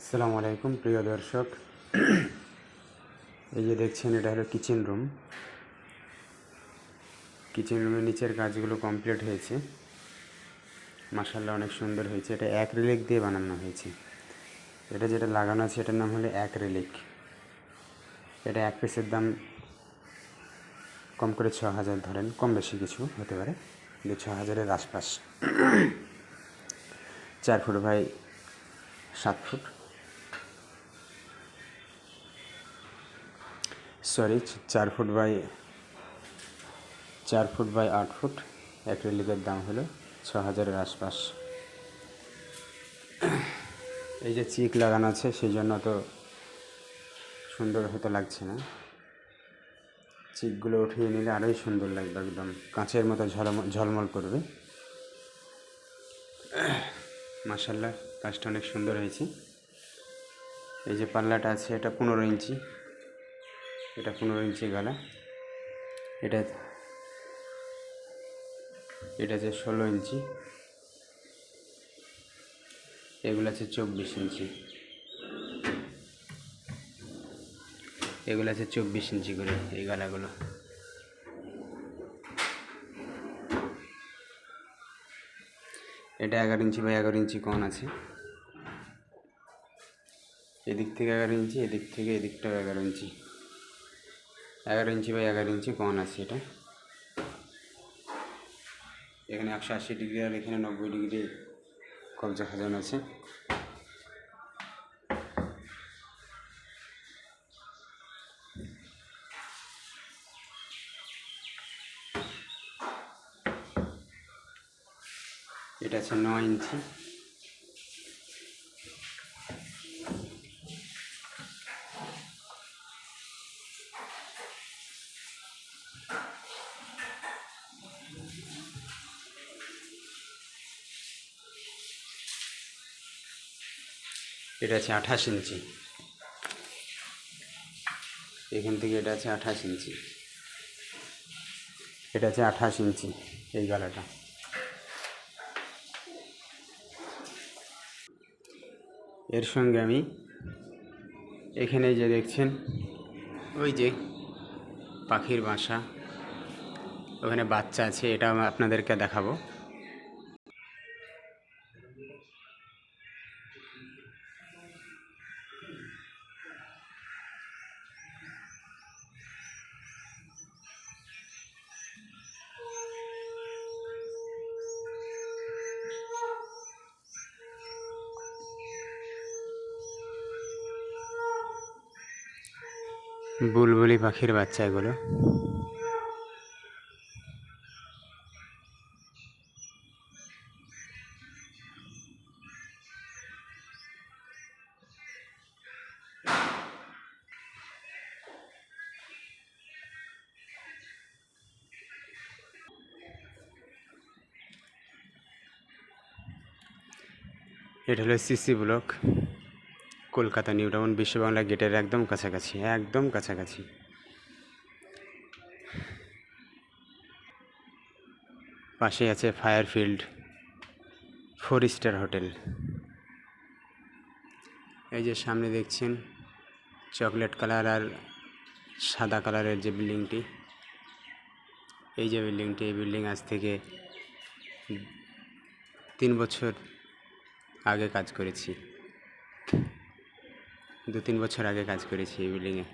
আসসালামু আলাইকুম, প্রিয় দর্শক। এই যে দেখছেন, এটা হলো কিচেন রুম কিচেন রুমের নিচের কাজগুলো কমপ্লিট হয়েছে। মাসাল্লাহ অনেক সুন্দর হয়েছে। এটা এক রিলিক দিয়ে বানানো হয়েছে। এটা যেটা লাগানো আছে, এটার নাম হলো এক রিলিক এটা এক পিসের দাম কম করে ছ হাজার ধরেন। কম বেশি কিছু হতে পারে। কিন্তু ছ হাজারের আশপাশ। চার ফুট বাই সাত ফুট। সরি, চার ফুট বাই, চার ফুট বাই আট ফুট, অ্যাক্রিলিকের দাম হলো ছ হাজারের আশপাশ। এই যে চিক লাগানো আছে, সেই জন্য তো সুন্দর হতে লাগছে না। চিকগুলো উঠিয়ে নিলে আরোই সুন্দর লাগবে একদম। কাঁচের মতো ঝলম, ঝলমল করবে। মাসাল্লাহ কাজটা অনেক সুন্দর হয়েছে। এই যে পাল্লাটা আছে, এটা পনেরো ইঞ্চি। এটা পনেরো ইঞ্চি গালা এটা এটা আছে ষোলো ইঞ্চি। এগুলো আছে চব্বিশ ইঞ্চি। এগুলো আছে চব্বিশ ইঞ্চি করে এই গালাগুলো এটা এগারো ইঞ্চি বা এগারো ইঞ্চি কন আছে। এদিক থেকে এগারো ইঞ্চি, এদিক থেকে এদিকটাও এগারো ইঞ্চি। এগারো ইঞ্চি বা এগারো ইঞ্চি কন আছে এটা। এখানে একশো আশি ডিগ্রি আর এখানে নব্বই ডিগ্রি কবজা খাজানো আছে। এটা আছে নয় ইঞ্চি। এটা আছে আঠাশ ইঞ্চি। এখান থেকে এটা আছে আঠাশ ইঞ্চি। এটা আছে আঠাশ ইঞ্চি, এই গালাটা। এর সঙ্গে আমি এখানে যে দেখছেন, ওই যে পাখির বাসা। ওখানে বাচ্চা আছে, এটা আপনাদেরকে দেখাবো। বুলবুলি পাখির বাচ্চা এগুলো এটা হলো CC block. Kolkata new town, Biswa Bangla গেটের একদম কাছাকাছি একদম কাছাকাছি। পাশে আছে Fairfield four star hotel. এই যে সামনে দেখছেন, চকলেট কালার আর সাদা কালারের যে বিল্ডিংটি। এই যে বিল্ডিংটি, এই বিল্ডিং আজ থেকে তিন বছর আগে কাজ করেছি। দু তিন বছর আগে কাজ করেছি এই বিল্ডিংয়ে